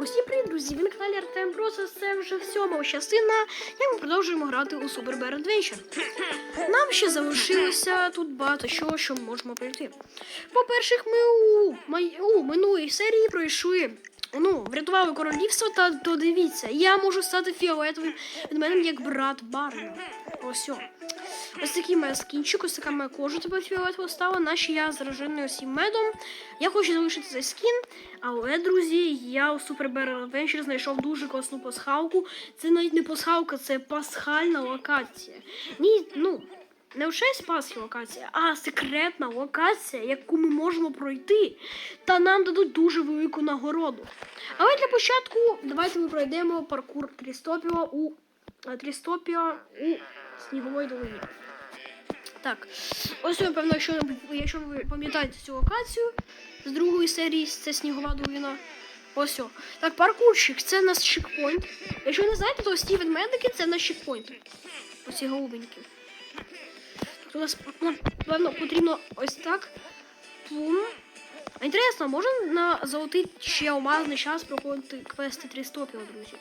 Усім привіт, друзі! Ви на каналі Артем Бросос, це вже сьома частина, як ми продовжуємо грати у Super Bear Adventure. Нам ще залишилося тут багато чого, що ми можемо пройти. По-перше, ми у, у минулій серії пройшли. Ну, врятували королівство, та то дивіться, я можу стати фіолетовим від мене як брат Барна. Ось. о. Ось такий моя скінчик, ось така моя кожа тепер фіолетово стала, наче я заражений усім медом. Я хочу залишити цей скін, але, друзі, я у Super Bear Adventure знайшов дуже класну пасхалку. Це навіть не пасхалка, це пасхальна локація. Ні, ну, не лише Пасхі локація, а секретна локація, яку ми можемо пройти, та нам дадуть дуже велику нагороду. Але для початку давайте ми пройдемо паркур Трістопіо у Трістопіо у сніговій долині. Так, ось напевно, якщо, якщо ви пам'ятаєте цю локацію з другої серії, це снігова долина. Ось. о. Так, паркурщик, це наш чекпоінт. Якщо не знаєте, то ось ті ведмедики це наш чекпоінт. Оці голубенькі. Тут у нас напевно потрібно ось так. Пум. А інтересно, можна на золотий ще алмазний час проходити квести Трістопіо, друзі?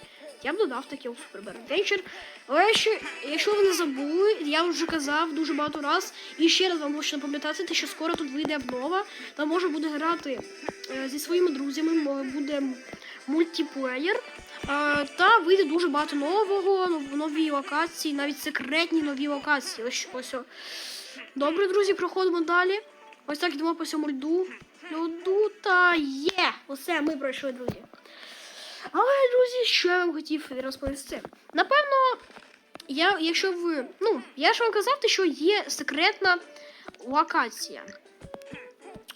Я б додав таке у Super Bear Adventure. Але ще, якщо ви не забули, я вже казав дуже багато раз. І ще раз вам хочу напам'ятати, те, що скоро тут вийде обнова. Там можна буде грати е, зі своїми друзями, буде мультиплеєр. Е, та вийде дуже багато нового, нов- нові локації, навіть секретні нові локації. Ось, ось. Добре, друзі, проходимо далі. Ось так йдемо по цьому льду. Льоду та є! Усе, ми пройшли, друзі. Але, друзі, що я вам хотів розповісти? Напевно, я, якщо ви. Ну, я ж вам казав, що є секретна локація.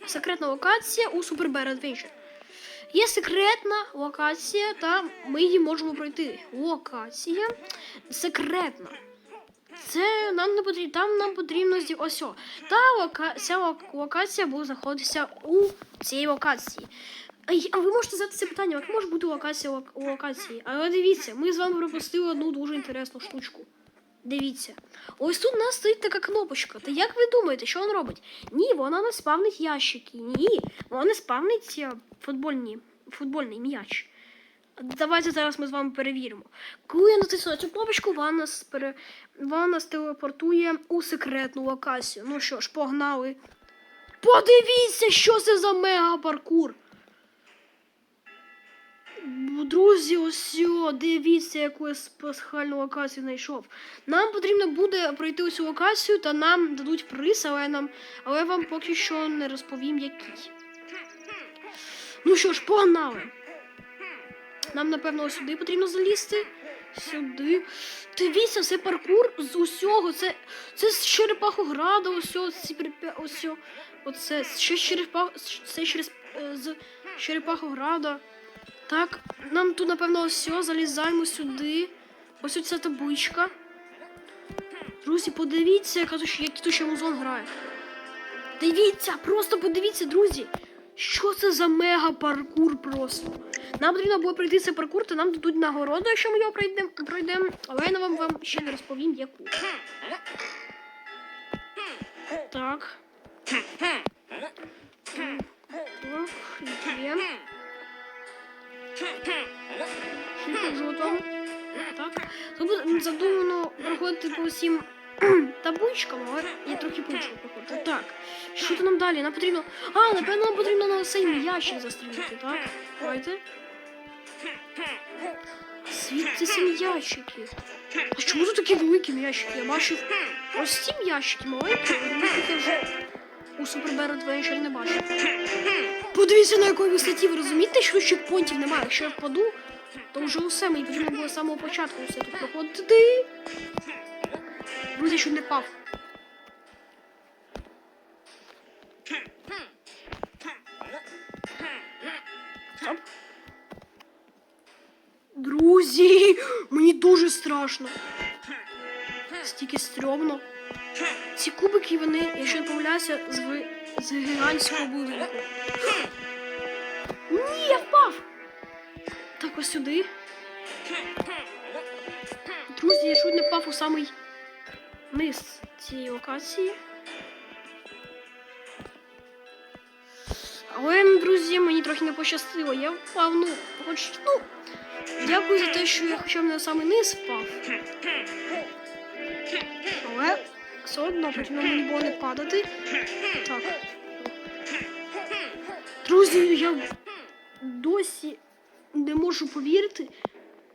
Секретна локація у Super Bear Adventure. Є секретна локація, та ми її можемо пройти. Локація секретна. Це нам не потрібно, там нам потрібно ось. Та лока... ця лок- локація буде знаходитися у цій локації. А ви можете задати це питання, як може бути локація лок- у локації? Але дивіться, ми з вами пропустили одну дуже інтересну штучку. Дивіться, ось тут у нас стоїть така кнопочка. Та як ви думаєте, що він робить? Ні, вона не спавнить ящики. Ні, вона не спавнить е, футбольні, футбольний м'яч. Давайте зараз ми з вами перевіримо. Коли я натисну на цю кнопочку, вона нас, пере... вона нас телепортує у секретну локацію. Ну що ж, погнали. Подивіться, що це за мега-паркур. Друзі, ось дивіться, яку я пасхальну локацію знайшов. Нам потрібно буде пройти цю локацію, та нам дадуть приз, але нам. Але вам поки що не розповім, який. Ну що ж, погнали. Нам, напевно, сюди потрібно залізти. Сюди. Дивіться, це паркур з усього. Це, це з черепахограда, ось ці ось. Оце ще з черепах... це через е, з черепахограда. Так, нам тут, напевно, ось залізаємо сюди. Ось оця табличка. Друзі, подивіться, яка тут, який тут ще музон грає. Дивіться, просто подивіться, друзі. Що це за мега паркур просто? Нам потрібно було пройти цей паркур, то нам дадуть нагороду, якщо ми його пройдемо, пройдемо. але я вам, вам ще не розповім, яку. Так. Так. Тут задумано проходити по всім табличкам, але я трохи по-іншому проходжу. Так. Що то нам далі? Нам потрібно. А, напевно, нам потрібно на цей м'ячик застрілити, так? Давайте. Звідси ці м'ячики. А чому тут такі великі м'ячики? Я бачив ось ці м'ячики маленькі, але великих я вже у Super Bear Adventure не бачив. Подивіться, на якій висоті, ви розумієте, що чекпоінтів немає. Якщо я впаду, то вже усе, мені потрібно було з самого початку все тут проходити. Друзі, що не впав. Стоп. Друзі, мені дуже страшно. Стільки стрьомно. Ці кубики, вони, якщо не помиляюся, з, ви- з гігантського будинку. Ні, я впав! Так, ось сюди. Друзі, я чуть не впав у самий низ цієї локації. Але, друзі, мені трохи не пощастило. Я впав, ну, хоч, ну, дякую за те, що я хоча б на самий низ впав. Але все одно потрібно мені було не падати. Так. Друзі, я досі не можу повірити.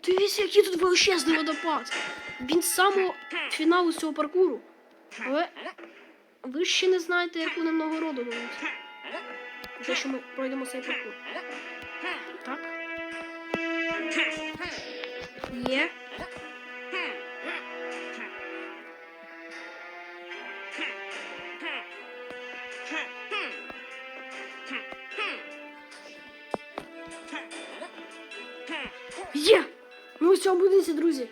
Дивіться, який тут величезний водопад. Він з самого фіналу цього паркуру. Але ви ще не знаєте, яку нам нагороду дадуть. Те, що ми пройдемо цей паркур. Так. Є! Цього будинці, друзі.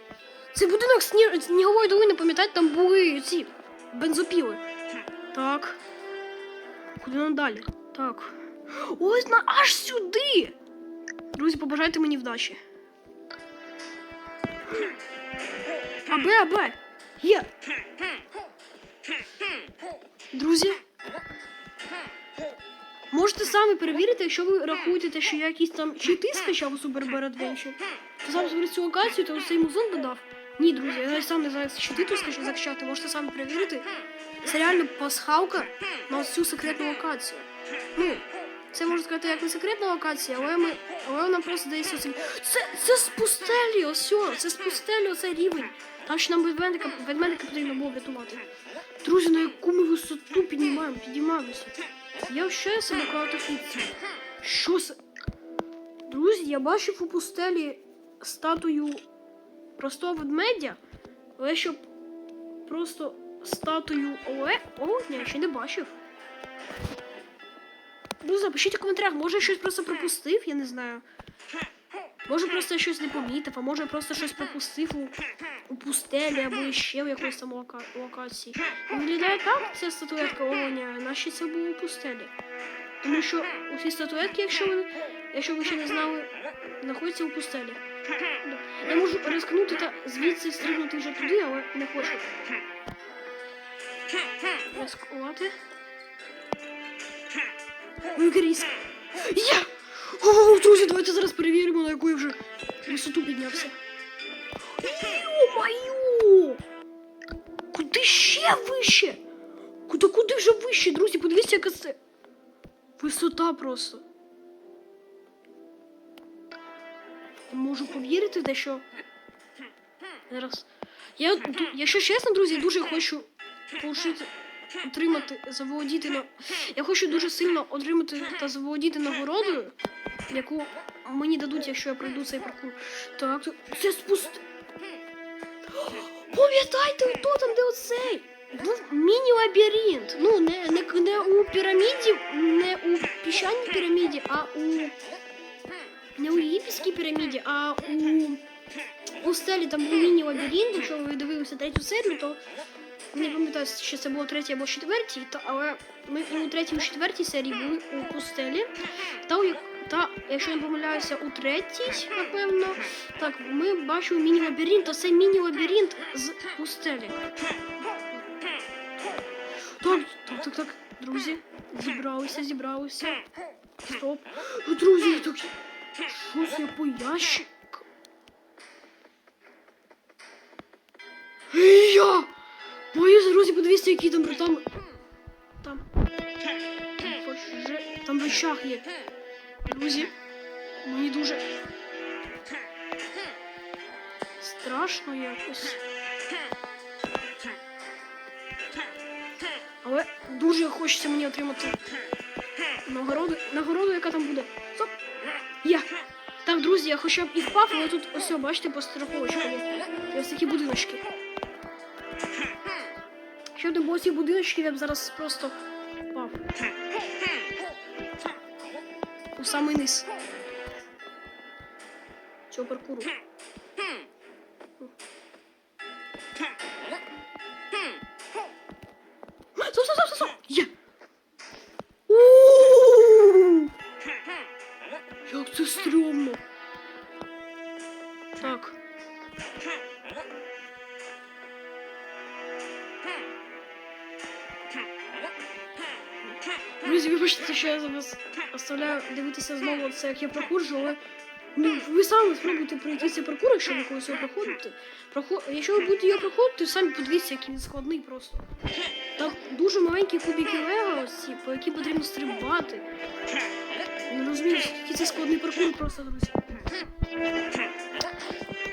Це будинок сні... снігової долини, пам'ятаєте, там були ці бензопіли. Так. Куди нам далі? Так. Ось на аж сюди. Друзі, побажайте мені вдачі. Абе, абе. Є. Друзі. Можете самі перевірити, якщо ви рахуєте, те, що я якісь там чити скачав у Super Bear Adventure, сам зберіг цю локацію, то цей музон додав. Ні, друзі, я сам не знаю, чи ти тут скачав закачати, можете самі перевірити. Це реально пасхалка на цю секретну локацію. Ну, це можна сказати, як не секретна локація, але ми. Але вона просто десь оцим. Це, це з пустелі, це з оцей рівень. Там ще нам ведмедика, ведмедика потрібно було врятувати. Друзі, на яку ми висоту піднімаємо, піднімаємося. Я вважаю себе каутофітцем. Що це? Друзі, я бачив у пустелі статую простого ведмедя, але щоб просто статую Оле. О, ні, я ще не бачив. Ну, запишіть у коментарях, може я щось просто пропустив, я не знаю. Може просто я щось не помітив, а може я просто щось пропустив у, у пустелі або ще в якоїсь там лока... локації. Виглядає так, ця статуетка оленя, наче це було у пустелі. Тому що усі статуетки, якщо ви, якщо ви ще не знали, знаходяться у пустелі. Я можу рискнути та звідси стрибнути вже туди, але не хочу. Рискувати. Вигрізк. Я! О, друзі, давайте зараз перевіримо, на яку я вже висоту піднявся. Йо-моє! Куди ще вище? Куди, куди вже вище, друзі? Подивіться, яка це висота просто. Можу повірити, те, що зараз. Я, якщо чесно, друзі, дуже хочу получити, отримати, заволодіти на. Я хочу дуже сильно отримати та заволодіти нагородою, яку мені дадуть, якщо я пройду цей паркур. Так, це спуст. Пам'ятаєте, хто там, де оцей? Був міні-лабіринт. Ну, не, не, не у піраміді, не у піщаній піраміді, а у. Не у єгипетській піраміді, а у. У стелі там був міні-лабіринт, якщо ви дивилися третю серію, то не пам'ятаю, чи це було третій або четвертій, та, але ми у третій і четвертій серії були у пустелі. Та, та якщо не помиляюся, у третій, напевно, так, ми бачили міні-лабіринт, а це міні-лабіринт з пустелі. Так, так, так, так, друзі, зібралися, зібралися. Стоп. Друзі, так що це по ящик? Я! Мої друзі, подивіться, які там там. Там. Там речах є. Друзі. Мені дуже. Страшно якось. Але дуже хочеться мені отримати нагороду, нагороду, яка там буде. Стоп! Я! Так, друзі, я хоча б і впав, але тут ось, бачите, по страховочку. І ось такі будиночки. Ще не було ці будиночки, я б зараз просто впав. У самий низ. Цього паркуру. Я зараз оставляю дивитися знову це, як я проходжу, але ну, ви самі спробуйте пройти цей паркур, якщо ви колись його проходите. Проход... Якщо ви будете його проходити, самі подивіться, який він складний просто. Там дуже маленькі кубики лего, ці, по які потрібно стрибати. Не розумію, який це складний паркур просто, друзі.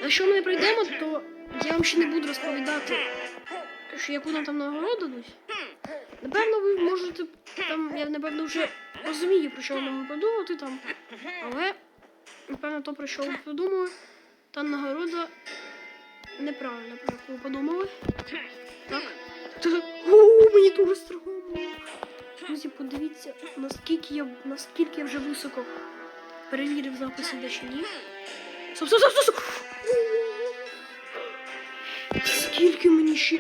Якщо ми не пройдемо, то я вам ще не буду розповідати, що яку нам там нагороду дадуть. Напевно, ви можете там, я напевно вже розумію, про що могли подумати там. Але, напевно, то, про що ви подумали, та нагорода неправильно, про яку ви подумали. Так? О, мені дуже страшно. Друзі, подивіться, наскільки я, наскільки я вже високо перевірив записи де ще ні. Стоп, стоп, стоп, стоп! Скільки мені ще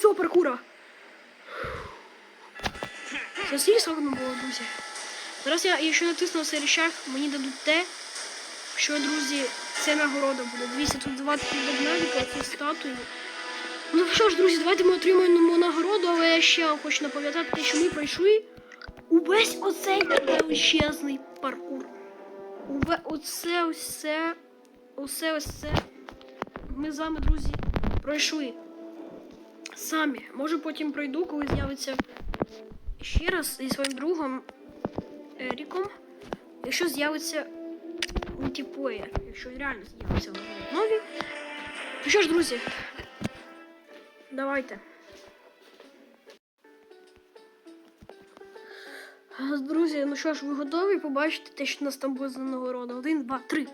цього паркура. Стільки складно було, друзі. Зараз я, якщо натисну цей рычаг, мені дадуть те, що, друзі, це нагорода буде. Дивіться, тут два підбагнавіка, ці статуї. Ну що ж, друзі, давайте ми отримаємо нагороду, але я ще хочу напам'ятати, що ми пройшли увесь оцей величезний паркур. Уве... Оце ось це, оце. Ми з вами, друзі, пройшли. Самі. Може потім пройду, коли з'явиться ще раз зі своїм другом Еріком. Якщо з'явиться мультиплеєр, якщо реально з'явиться нові. Ну що ж, друзі, давайте. Друзі, ну що ж, ви готові побачити те, що нас там буде за нагорода? Один, два, три.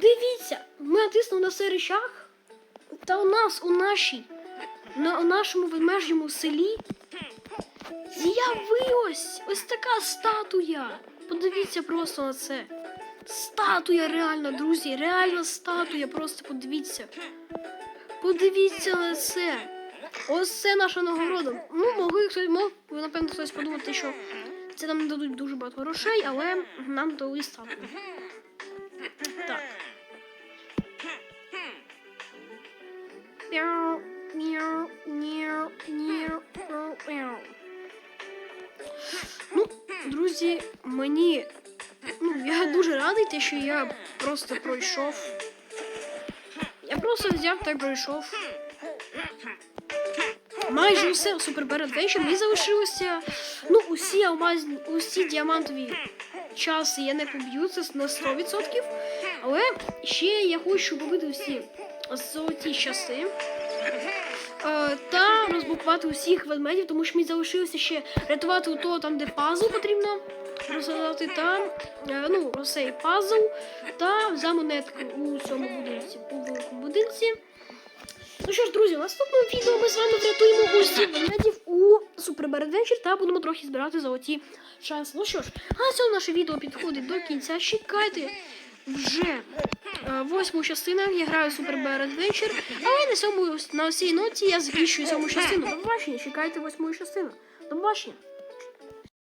Дивіться, ми натиснули на цей речах, та у нас у нашій, на у нашому ведмежому селі з'явилась ось така статуя. Подивіться просто на це. Статуя реально, друзі, реальна статуя, просто подивіться. Подивіться на це. Ось це наша нагорода. Ну, могли хтось мог, напевно, хтось подумати, що це нам дадуть дуже багато грошей, але нам дали статую. Ну, друзі, мені. Ну, я дуже радий, те, що я просто пройшов. Я просто взяв та пройшов. Майже усе Bear Adventure. Мені залишилося. Ну, усі алмазні, усі діамантові часи я не поб'ю, це на 100%. Але ще я хочу побити усі золоті часи. Е, та розблокувати усіх ведмедів, тому що мені залишилося ще рятувати у того там, де пазл потрібно розгадати там, е, ну, цей пазл та за монетку у цьому будинці, у великому будинці. Ну що ж, друзі, в наступному відео ми з вами врятуємо усіх ведмедів у Super Adventure та будемо трохи збирати золоті шанси. Ну що ж, а цьому наше відео підходить до кінця. Чекайте вже е, восьму частину. Я граю Super Bear Adventure, але на цьому на цій ноті я закінчую сьому частину. До побачення, чекайте восьму частину. До побачення.